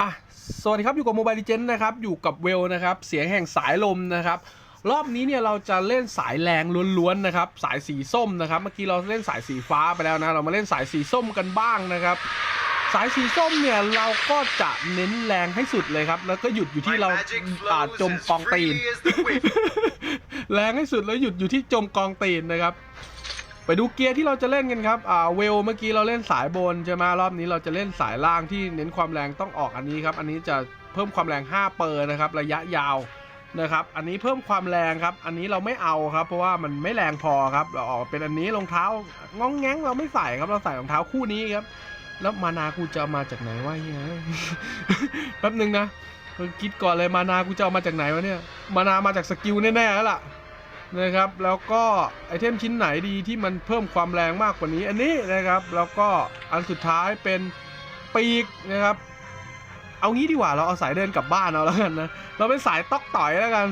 อะสวัสดีครับอยู่กับโมบาย e ิเจนนะครับ อยู่กับเวลนะครับ เสียงแห่งสายลมนะครับ รอบนี้เนี่ยเราจะเล่นสายแรงล้วนๆนะครับ สายสีส้มนะครับ เมื่อกี้เราเล่นสายสีฟ้าไปแล้วนะ เรามาเล่นสายสีส้มกันบ้างนะครับ สายสีส้มเนี่ยเราก็จะเน้นแรงให้สุดเลยครับ แล้วก็หยุดอยู่ที่เราอ่าจมกองตีน แรงให้สุดแล้วหยุดอยู่ที่จมกองตีนนะครับ ไปดูเกียร์ที่เราจะเล่นกันครับ อ่า เวลเมื่อกี้เราเล่นสายบนใช่ไหมรอบนี้เราจะเล่นสายล่างที่เน้นความแรงต้องออกอันนี้ครับ อันนี้จะเพิ่มความแรง 5 เปอร์นะครับ ระยะยาวนะครับ อันนี้เพิ่มความแรงครับ อันนี้เราไม่เอาครับ เพราะว่ามันไม่แรงพอครับ เราออกเป็นอันนี้รองเท้างองแง้งเราไม่ใส่ครับ เราใส่รองเท้าคู่นี้ครับ แล้วมานากูจะมาจากไหนวะเฮียแป๊บหนึ่งนะคิดก่อนเลยมานากูจะมาจากไหนวะเนี่ย มานามาจากสกิลแน่ๆแล้วล่ะ นะครับ แล้วก็ไอเทมชิ้นไหนดีที่มันเพิ่มความแรงมากกว่านี้อันนี้นะครับ แล้วก็อันสุดท้ายเป็นปีกนะครับ เอางี้ดีกว่าเราเอาสายเดินกลับบ้านเอาแล้วกันนะ เราเป็นสายตอกต่อยแล้วกัน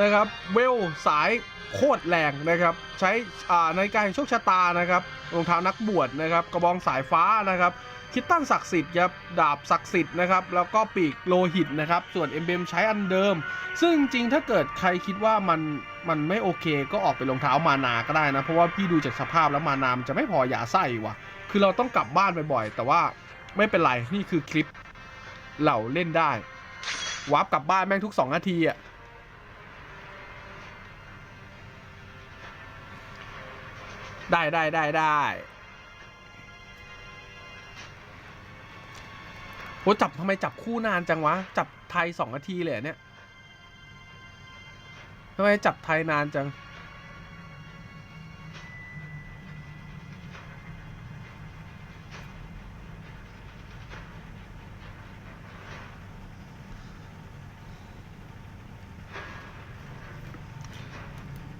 นะครับ เวลสายโคตรแรงนะครับ ใช้อ่าในการโชคชะตานะครับรองเท้านักบวชนะครับ กระบองสายฟ้านะครับ คิตตันศักดิ์สิทธิ์ครับดาบศักดิ์สิทธิ์นะครับแล้วก็ปีกโลหิตนะครับส่วนเอ็มเบมใช้อันเดิม ซึ่งจริงถ้าเกิดใครคิดว่ามันมันไม่โอเคก็ออกไปรองเท้ามานาก็ได้นะ เพราะว่าพี่ดูจากสภาพแล้วมานามจะไม่พออย่าใส่ว่ะ คือเราต้องกลับบ้านบ่อยๆแต่ว่าไม่เป็นไร นี่คือคลิปเหล่าเล่นได้วาร์ปกลับบ้านแม่งทุก 2 นาทีอะได้ได้ได้ได้ โหจับทำไมจับคู่นานจังวะ จับไทยสองนาทีเลยเหรอเนี่ยทำไมจับไทยนานจัง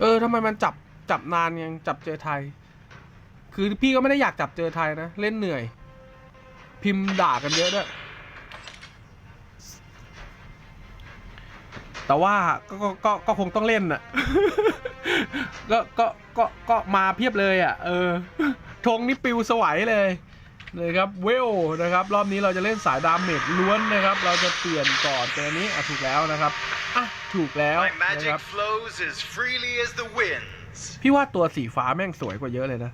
เออทำไมมันจับจับนานยังจับเจอไทย คือพี่ก็ไม่ได้อยากจับเจอไทยนะ เล่นเหนื่อย พิมพ์ด่ากันเยอะด้วย แต่ว่าก็ก็ก็ก็คงต้องเล่นน่ะก็ก็ก็ก็มาเพียบเลยอะ เออธงนี่ปิวสวัยเลยนะครับเวลนะครับ รอบนี้เราจะเล่นสายดาเมจล้วนนะครับ เราจะเปลี่ยนก่อนตัวนี้อะถูกแล้วนะครับอะถูกแล้ว My นะ magic ครับ flows as freely as the winds. พี่ว่าตัวสีฟ้าแม่งสวยกว่าเยอะเลยนะ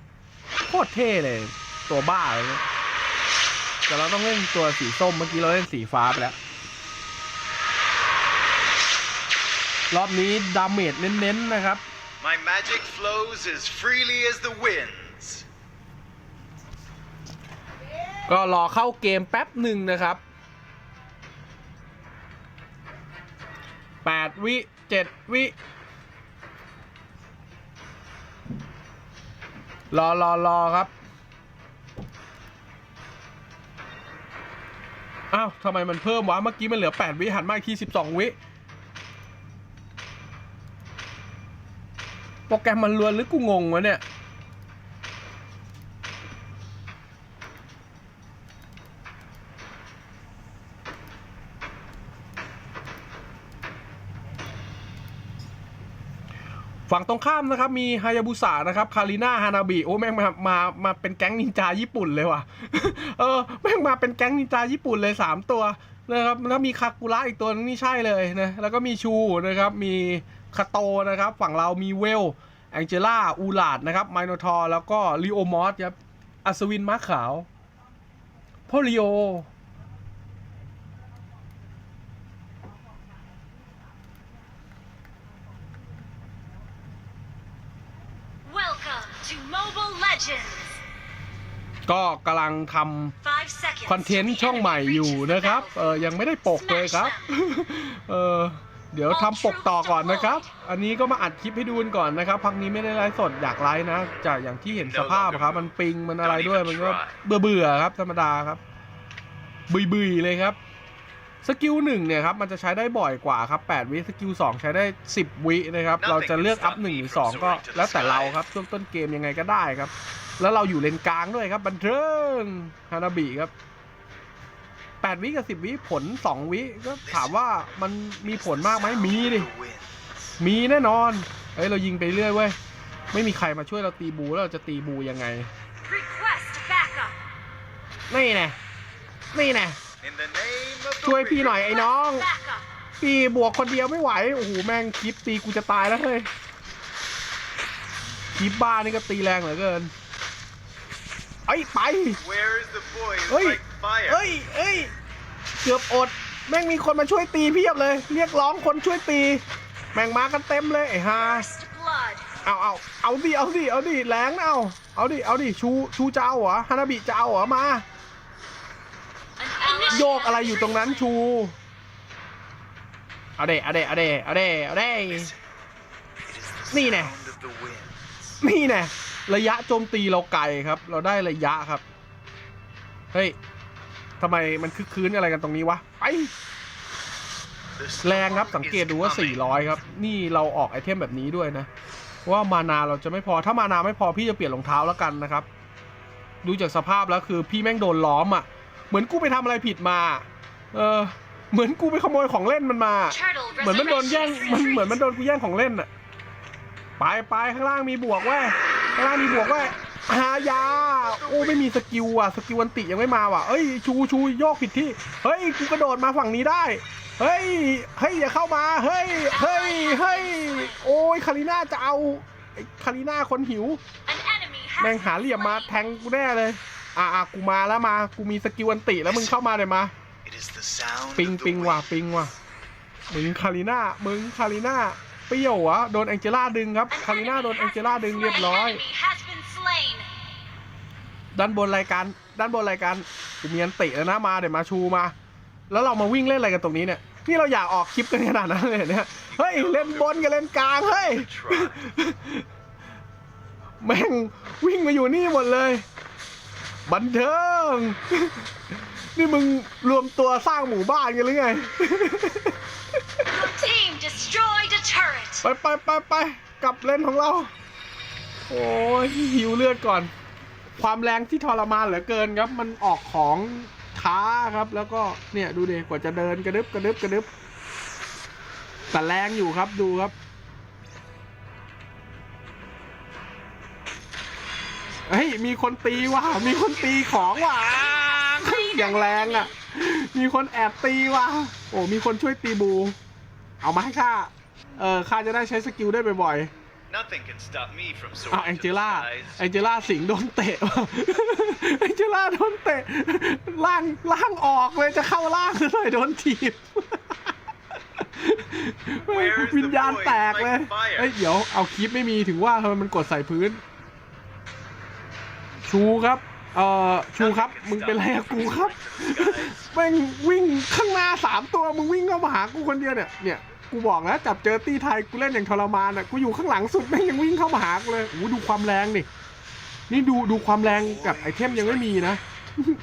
โคตรเท่เลย ตัวบ้าเลยนะแต่เราต้องเล่นตัวสีส้มเมื่อกี้เราเล่นสีฟ้าไปแล้ว รอบนี้ดาเมจเน้นๆนะครับ My magic flows as freely as the winds. ก็รอเข้าเกมแป๊บหนึ่งนะครับแปดวิเจ็ดวิ รอรอรอครับ อ้าวทำไมมันเพิ่มวะ เมื่อกี้มันเหลือ 8 วิ หันมาอีกที 12 วิ โปรแกรมมันลวนหรือกูงงวะเนี่ย ฝั่งตรงข้ามนะครับ มีฮายาบุสะนะครับ คาริน่าฮานาบิโอ้แม่งมามามาเป็นแก๊งนินจาญี่ปุ่นเลยว่ะ เออ แม่งมาเป็นแก๊งนินจาญี่ปุ่นเลย 3 ตัวนะครับแล้วมีคากุระอีกตัวนึงนี่ใช่เลยนะแล้วก็มีชูนะครับมี คาโตนะครับ ฝั่งเรามีเวลแองเจล่าอูลาดนะครับไมโนทอร์แล้วก็ลีโอมอสครับอัศวินม้าขาวพ่อลีโอ Welcome to Mobile Legends. ก็กำลังท Five seconds. ำคอนเทนต์ช่องใหม่อยู่นะครับ เออยังไม่ได้ปกเลยครับ เออ เดี๋ยวทำปกต่อก่อนนะครับ อันนี้ก็มาอัดคลิปให้ดูกันก่อนนะครับ พักนี้ไม่ได้ไลฟ์สดอยากไลฟ์นะ จากอย่างที่เห็นสภาพครับ มันปิงมันอะไรด้วย มันก็เบื่อเบื่อๆครับ ธรรมดาครับบุยบุยๆเลยครับ สกิลหนึ่งเนี่ยครับมันจะใช้ได้บ่อยกว่าครับ 8 วิสกิลสองใช้ได้ 10 วินะครับ เราจะเลือกอัพ1หรือ2ก็แล้วแต่เราครับ ช่วงต้นเกมยังไงก็ได้ครับ แล้วเราอยู่เลนกลางด้วยครับ บันเทิงฮานาบิครับ 8 วิกับ 10 วิผล 2 วิก็ถามว่ามันมีผลมากไหมมีดิ The winds. มีแน่นอน เฮ้ย เรายิงไปเรื่อยเว้ย ไม่มีใครมาช่วยเราตีบูแล้วเราจะตีบูยังไง Request backup. นี่แน่นี่แน่ In the name of the ช่วยพี่หน่อยไอ้น้อง Back up. พี่บวกคนเดียวไม่ไหว โอ้โห แม่งคลิปตีกูจะตายแล้วเฮ้ยคลิปบ้านี่ก็ตีแรงเหลือเกินไอ้ย ไป Where is the boy who's Oi. like fire? เอ้ยเอ้ย เกือบอด แม่งมีคนมาช่วยตีเพียบเลย เรียกร้องคนช่วยตี แม่งมากันเต็มเลยไอ้ฮา First blood. เอาเอาเอาดิเอาดิเอาดิแรงนะเอาเอาดิเอาดิชูชูจะเอาเหรอฮานาบิจะเอาเหรอมา An ally โยกอะไรอยู่ตรงนั้นชู เอาเดเอาเดเอาเดเอาเดเอาเด It is the Ni nè. sound of the wind. นี่แน่ระยะโจมตีเราไกลครับ เราได้ระยะครับ เฮ้ย ทำไมมันคึกคืนอะไรกันตรงนี้วะ ไป แรงครับสังเกตดูว่า 400 ครับ นี่เราออกไอเทมแบบนี้ด้วยนะ ว่ามานาเราจะไม่พอถ้ามานาไม่พอพี่จะเปลี่ยนรองเท้าแล้วกันนะครับ ดูจากสภาพแล้วคือพี่แม่งโดนล้อมอะ เหมือนกูไปทำอะไรผิดมา เออ เหมือนกูไปขโมยของเล่นมันมา เหมือนมันโดนแย่งมันเหมือนมันโดนกูแย่งของเล่นอะไปไปข้างล่างมีบวกเว้ยข้างล่างมีบวกเว้ย หายาโอ้ไม่มีสกิลอะ สกิลวันติยังไม่มาว่ะเอ้ย ชูชูโยกผิดที่ เฮ้ย กูกระโดดมาฝั่งนี้ได้ เฮ้ย เฮ้ย อย่าเข้ามา เฮ้ย เฮ้ย เฮ้ย โอ้ย คาริน่าจะเอาไอ้คาริน่าคนหิว An enemy has แม่งหาเหลี่ยมมา been แทงกูแน่เลยอะอะกูมาแล้วมา กูมีสกิลวันติแล้วมึงเข้ามาเลยมา It is the sound ปิง of the ปิงว่ะ wind. ปิงว่ะ มึงคาริน่า มึงคาริน่า เปรี้ยววะโดนแองเจล่าดึงครับ An คาริน่า enemy โดนแอง has เจล่า been ดึง slain. เรียบร้อย ด้านบนรายการ ด้านบนรายการกูมีอันติแล้วนะมาเดี๋ยวมาชูมา แล้วเรามาวิ่งเล่นอะไรกันตรงนี้เนี่ยนี่เราอยากออกคลิปกันขนาดนั้นเลยเนี่ยเฮ้ยเล่นบนกับเล่นกลางเฮ้ยแม่งวิ่งมาอยู่นี่หมดเลย บันเทิง นี่มึงรวมตัวสร้างหมู่บ้านกันหรือไง Your team destroyed a turret. ไปไปไปไปกลับเล่นของเรา โอ้ยหิวเลือดก่อน ความแรงที่ทรมานเหลือเกินครับ มันออกของท้าครับ แล้วก็เนี่ยดูดิกว่าจะเดินกระดึบกระดึบกระดึบแต่แรงอยู่ครับดูครับเฮ้ยมีคนตีว่ะมีคนตีของว่ะอย่างแรงอะ มีคนแอบตีว่ะโอ้มีคนช่วยตีบู เอามาให้ข้าเออข้าจะได้ใช้สกิลได้บ่อย Nothing can stop me from ๆอ้าว soaring แอง to เจ the ล่า skies. แองเจล่าสิงโดนเตะว่ะแองเจล่าโดนเตะล่างล่างออกเลยจะเข้าล่างหน่อยโดนถีบ Where is the วิญญาณแตกเลย boy? Like fire. เอ้ยเดี๋ยวเอาคลิปไม่มีถึงว่าทำไมมันกดใส่พื้น ชูครับเอ่อชูครับ มึงเป็นอะไรกับกูครับ แม่งวิ่งข้างหน้าสามตัวมึงวิ่งเข้ามาหากูคนเดียวเนี่ยเนี่ย กูบอกแล้วจับเจอตีไทยกูเล่นอย่างทรมานอะกูอยู่ข้างหลังสุดแม่งยังวิ่งเข้ามาหากูเลยโอ้โหดูความแรงดินี่ดูดูความแรงกับไอเทมยังไม่มีนะ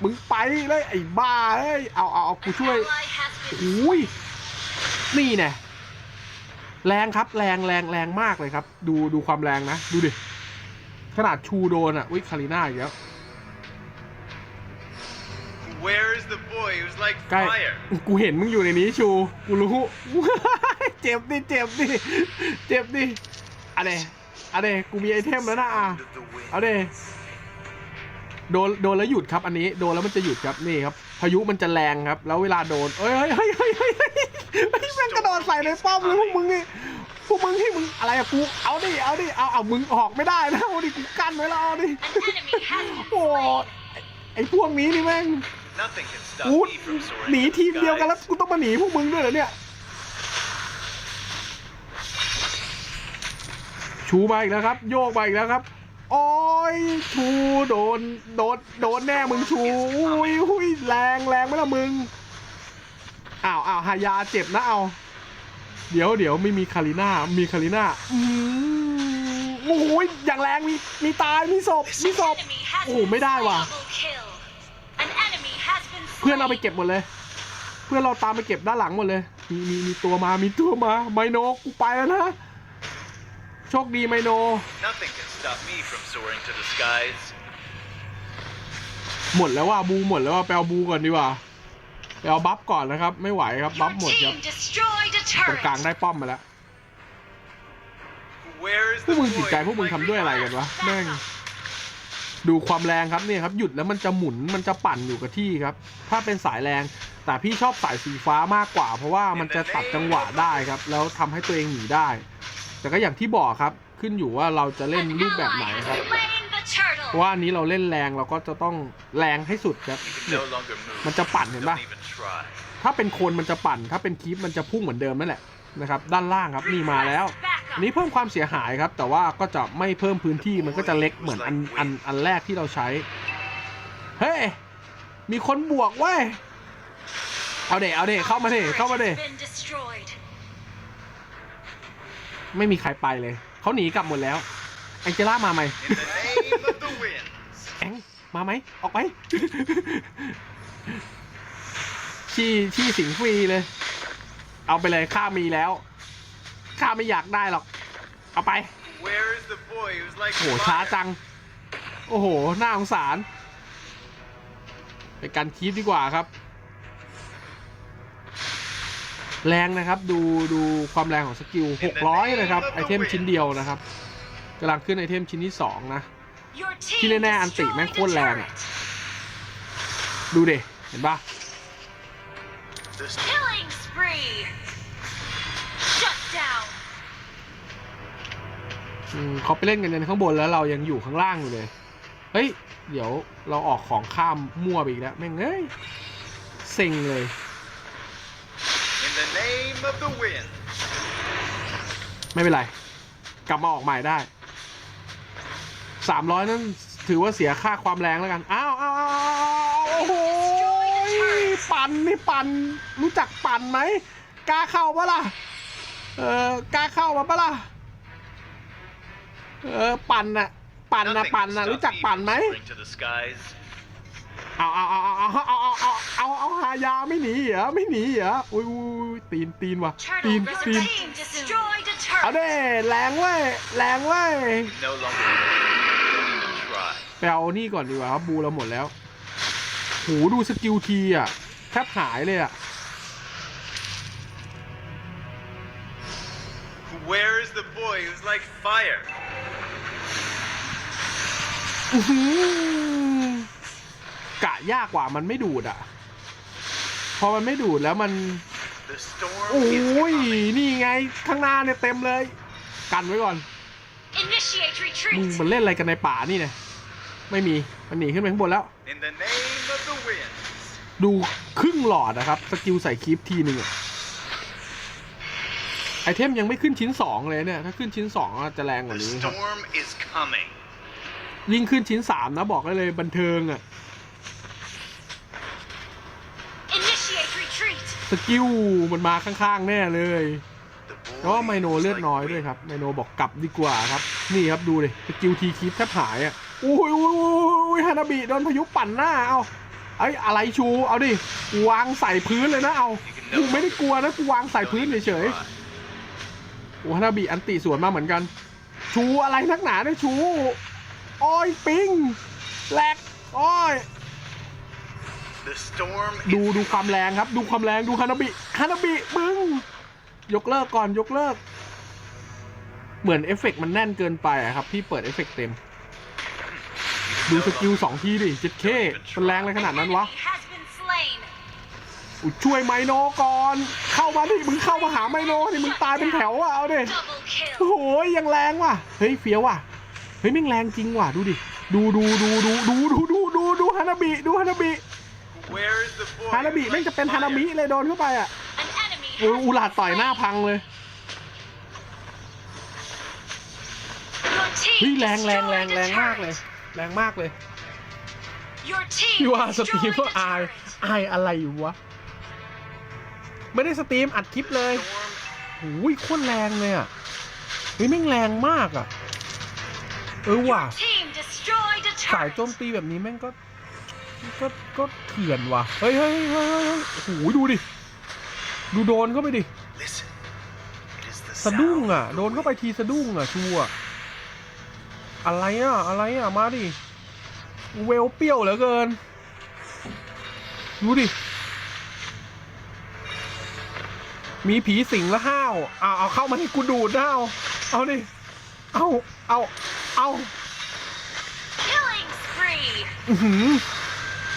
มึงไปเลยไอ้บ้าเอ้ยเอาเอาเอากู An ช่วย ally has been โอ้ยนี่แน่แรงครับแรงแรงแรงมากเลยครับ ดูดูความแรงนะ ดูดิ ขนาดชูโดนอะวิคาริน่าอีกแล้ว Where is the boy who's like ใกล้ fire? กูเห็นมึงอยู่ในนี้ชู กูรู้ เจ็บดิเจ็บดิเจ็บดิอะเดอะเดกูมีไอเทมแล้วนะอะ Sound of the wind. เอาเดโดนโดนแล้วหยุดครับอันนี้โดนแล้วมันจะหยุดครับนี่ครับ พายุมันจะแรงครับ แล้วเวลาโดนเอ้ยเฮ้ยเฮ้ยเฮ้ยเฮ้ยเฮ้ยเฮ้ยแม่งกระโดดใส่ในป้อมเลยพวกมึงนี่พวกมึงที่มึงอะไรอะกูเอาดิเอาดิเอาเอามึงออกไม่ได้นะเอาดิกูกั้นไว้แล้วเอาดิ An enemy has been โอ้ slain. ไอ้ไอ้พวกนี้นี่แม่ง Nothing can stop กู me from soaring หนี to the ทีมเดียวกันแล้ว skies. กูต้องมาหนีพวกมึงด้วยเหรอเนี่ย ชูมาอีกแล้วครับ โยกมาอีกแล้วครับโอ้ยชูโดนโดนโดนแน่มึงชูอุ้ยอุ้ยแรงแรงไหมล่ะมึงอ้าวอ้าวฮายาเจ็บนะเอา เดี๋ยวเดี๋ยวไม่มีคาริน่ามีคาริน่าอืมโอ้ยอย่างแรงมีมีตายมีศพมีศพโอ้ไม่ได้ว่ะ เพื่อนเอาไปเก็บหมดเลย เพื่อนเราตามไปเก็บด้านหลังหมดเลย มีมีมีตัวมามีตัวมาไมโนกูไปแล้วนะ โชคดีไมโน Nothing can stop me from soaring to the skies. หมดแล้วว่าบูหมดแล้วว่าไปเอาบูก่อนดีกว่าไปเอาบัฟก่อนนะครับ ไม่ไหวครับบั Your ฟหมดครับ team destroyed a ตรงกลาง turret. ได้ป้อมมาแล้ว Where is พว the กมึง boy จิตใจพวก who's มึง like ทำด้วยอะไรกันวะแม่ง ดูความแรงครับเนี่ยครับหยุดแล้วมันจะหมุนมันจะปั่นอยู่กับที่ครับ ถ้าเป็นสายแรง แต่พี่ชอบสายสีฟ้ามากกว่า เพราะว่ามันจะตัดจังหวะได้ครับ แล้วทำให้ตัวเองหนีได้ แต่ก็อย่างที่บอกครับขึ้นอยู่ว่าเราจะเล่น An รูปแบบไหน ally ครับ has slain the เพราะว่า turtle. อันนี้เราเล่นแรงเราก็จะต้องแรงให้สุดครับ You can no longer move. มันจะปั่นเห็นปะ Don't even try. ถ้าเป็นโคนมันจะปั่น ถ้าเป็นคีปมันจะพุ่งเหมือนเดิมนั่นแหละนะครับ ด้านล่างครับนี่มาแล้ว Request backup. อันนี้เพิ่มความเสียหายครับ แต่ว่าก็จะไม่เพิ่มพื้นที่มันก็จะเล็กเหมือนอันอันอันแรกที่เราใช้ เฮ้ยมีคนบวกเว้ยเอาเดเอาเดเข้ามาเด Turret เข้ามาเด has been destroyed. ไม่มีใครไปเลย เขาหนีกลับหมดแล้ว แองเจล่ามาไหม In the name of the winds. แองมาไหม ออกไปชี้ชี้สิงฟรีเลย เอาไปเลยข้ามีแล้ว ข้าไม่อยากได้หรอก เอาไป Where is the boy who's like โอ้โห ช้า fire? จัง โอ้โห น่าสงสาร ไปกันคีดดีกว่าครับ แรงนะครับ ดูดูความแรงของสกิล 600 นะครับ ไอเทมชิ้นเดียวนะครับกำลังขึ้นไอเทมชิ้นที่ 2 นะ Your team ที่แน่ๆอันติแม่ง destroyed โคตร the แรงอะ turret. ดูดิเห็นปะ The Killing spree. Shut down. อืมเขาไปเล่นกันในข้างบนแล้วเรายังอยู่ข้างล่างอยู่เลย เฮ้ย เดี๋ยวเราออกของข้ามมั่วไปอีกแล้ว แม่งเอ้ย เซ็งเลย In the name of the wind. ไม่เป็นไร กลับมาออกใหม่ได้สามร้อยนั่นถือว่าเสียค่าความแรงแล้วกัน อ้าวอ้าวอ้าวอ้าวโอ้โหปั่นนี่ปั่นรู้จักปั่นไหมกล้าเข้าปะล่ะ เออกล้าเข้ามาปะล่ะ เออปั่นน่ะ ปั่นน่ะ Nothing ปั่น can น่ะ stop รู้จัก me ปั่น from ไหม soaring to the skies. เอาเอาเอาเอาเอาเอาเอาเอาเอาเอาหายาไม่หนีเหรอไม่หนีเหรออุ้ยอุ้ยอุ้ยตีนตีนว่ะตีน Turtle, your ตีน team destroyed a เอา turret. เด้แรงเว้ยแรงเว้ย No longer move. Don't even try. ไปเอานี่ก่อนดีกว่าครับบูเราหมดแล้วโหดูสกิลทีอะแทบหายเลยอะ Where is the boy who's like fire? อื้อหือกะยากกว่ามันไม่ดูดอะ พอมันไม่ดูดแล้วมัน The storm โอ้ is ย coming. นี่ไงข้างหน้าเนี่ยเต็มเลย กันไว้ก่อน Initiate มึง retreat. มันเล่นอะไรกันในป่านี่เนี่ยไม่มี มันหนีขึ้นไปข้างบนแล้ว In the name of the wind. ดูครึ่งหลอดนะครับ สกิลใส่คลิปทีหนึ่งอะไอเทมยังไม่ขึ้นชิ้นสองเลยเนี่ย ถ้าขึ้นชิ้นสองอะจะแรงกว่า The นี้ครับ storm is coming. ยิ่งขึ้นชิ้นสามนะบอกได้เลยบันเทิงอะ สกิลมันมาข้างๆ แน่เลยแล้วว่าไมโนเลือดน้อยด้วยครับ ไมโนบอกกลับดีกว่าครับ นี่ครับดูเลยสกิลทีคลิปแทบหายอะอุ้ยอุ้ยอุ้ยอุ้ยฮานาบิโดนพายุปั่นหน้าเอาไอ้อะไรชู เอาดิ วางใส่พื้นเลยนะเอากูไม่ได้กลัวนะกูวางใส่พื้นเฉยๆโอ้ฮานาบิอันติสวนมาเหมือนกัน ชูอะไรนักหนาเนี่ยชู อ้อยปิงแหลกอ้อย ดู is ดูความแรงครับ ดูความแรงดูฮานาบิฮานาบิมึง ยกเลิกก่อนยกเลิก เหมือนเอฟเฟกต์มันแน่นเกินไปอะครับ พี่เปิดเอฟเฟกต์เต็ม ดูสกิลสองทีดิเจ็ดเคมันแรงเลยขนาดนั้นวะ Enemy has been slain. อุ๊ยช่วยไมโนก่อน เข้ามาดิมึงเข้ามาหาไมโนดิมึงตายเป็นแถวอะเอาดิ Double โอ้ kill. โหยังแรงว่ะเฮ้ยเฟี้ยวว่ะเฮ้ยแม่งแรงจริงว่ะดูดิดูดูดูดูดูดูดูดูดูฮานาบิดูฮานาบิ Where is the boy ฮานาบิ who's แม่ง like จะเป็นฮานามิ fire? เลยโดนเข้าไปอะ An enemy โอ้ย has อูหลาด been ต่อยหน้า slain. พังเลย Your team เฮ้ยแรงแรงแรง destroyed แร a งมากเลย turret. แรงมากเลย Your team พี่ว่าสตรีม destroyed ก็ a อาย turret. อายอะไรอยู่วะ ไม่ได้สตรีมอัดคลิปเลย Storm โอ้ยโคตรแรงเลยอะเฮ้ยแม่งแรงมากอะ เออว่ะ Team destroyed a สาย turret. โจมตีแบบนี้แม่งก็ ก็ก็เถื่อนว่ะเฮ้ยเฮ้ยเฮ้ยเฮ้ยเฮ้ยโอ้โหดูดิ ดูโดนเข้าไปดิ Listen. It is the สะดุ้ง sound อะ of the โดนเข้าไป wind. ทีสะดุ้งอะชัวร์อะไรอะ อะไรอะ มาดิ เวลเปรี้ยวเหลือเกิน ดูดิ มีผีสิงแล้วห้าวเอาเอาเข้ามาที่กูดูดนะเอาเอาดิ เอา เอา เอา Killing spree.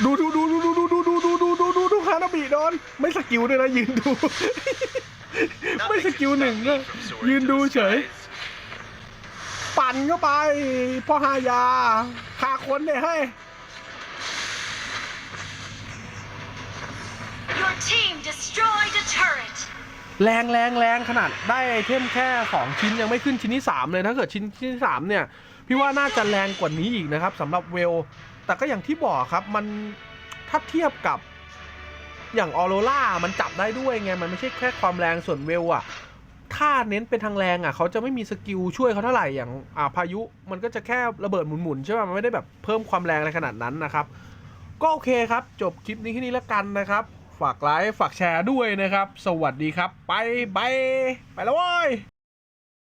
อื้อหือดูดูดูดูดูดูดูดูดูดูดูดูฮานาบิโดนไม่สกิลด้วยนะยืนดู ไม่สกิลหนึ่ง stop ก็ยืนดูเฉย ปั่นเข้าไปพ่อฮายาหาคนเนี่ยเฮ้ Your team destroyed a turret. แรงแรงแรงขนาดได้ไอเทมแค่สองชิ้นยังไม่ขึ้นชิ้นที่สามเลยถ้าเกิดชิ้นชิ้นที่สามเนี่ย พี่ว่าน่าจะแรงกว่านี้อีกนะครับสำหรับเวล แต่ก็อย่างที่บอกครับมันถ้าเทียบกับอย่างออโรล่ามันจับได้ด้วยไง มันไม่ใช่แค่ความแรงส่วนเวลอะถ้าเน้นเป็นทางแรงอะเขาจะไม่มีสกิลช่วยเขาเท่าไหร่อย่างอ่าพายุมันก็จะแค่ระเบิดหมุนๆใช่ป่ะมันไม่ได้แบบเพิ่มความแรงอะไรขนาดนั้นนะครับ ก็โอเคครับ จบคลิปนี้แค่นี้แล้วกันนะครับ ฝากไลค์ฝากแชร์ด้วยนะครับ สวัสดีครับ ไปไปไปแล้วว้ย